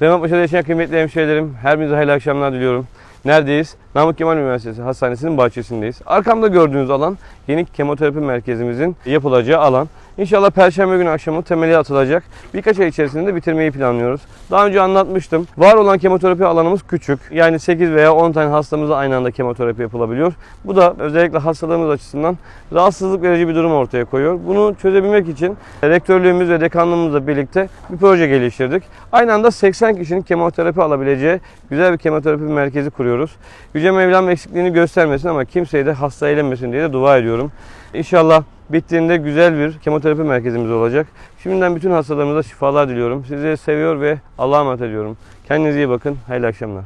Süleymanpaşa'da yaşayan kıymetli hemşehrilerim, her birinize hayırlı akşamlar diliyorum. Neredeyiz? Namık Kemal Üniversitesi Hastanesi'nin bahçesindeyiz. Arkamda gördüğünüz alan yeni kemoterapi merkezimizin yapılacağı alan. İnşallah Perşembe günü akşamı temeli atılacak. Birkaç ay içerisinde de bitirmeyi planlıyoruz. Daha önce anlatmıştım. Var olan kemoterapi alanımız küçük. Yani 8 veya 10 tane hastamıza aynı anda kemoterapi yapılabiliyor. Bu da özellikle hastalığımız açısından rahatsızlık verici bir durum ortaya koyuyor. Bunu çözebilmek için rektörlüğümüz ve dekanlığımızla birlikte bir proje geliştirdik. Aynı anda 80 kişinin kemoterapi alabileceği güzel bir kemoterapi merkezi kuruyoruz. Yüce Mevlam eksikliğini göstermesin ama kimseyi de hasta eylemesin diye de dua ediyorum. İnşallah bittiğinde güzel bir kemoterapi merkezimiz olacak. Şimdiden bütün hastalarımıza şifalar diliyorum. Sizi seviyor ve Allah'a emanet ediyorum. Kendinize iyi bakın. Hayırlı akşamlar.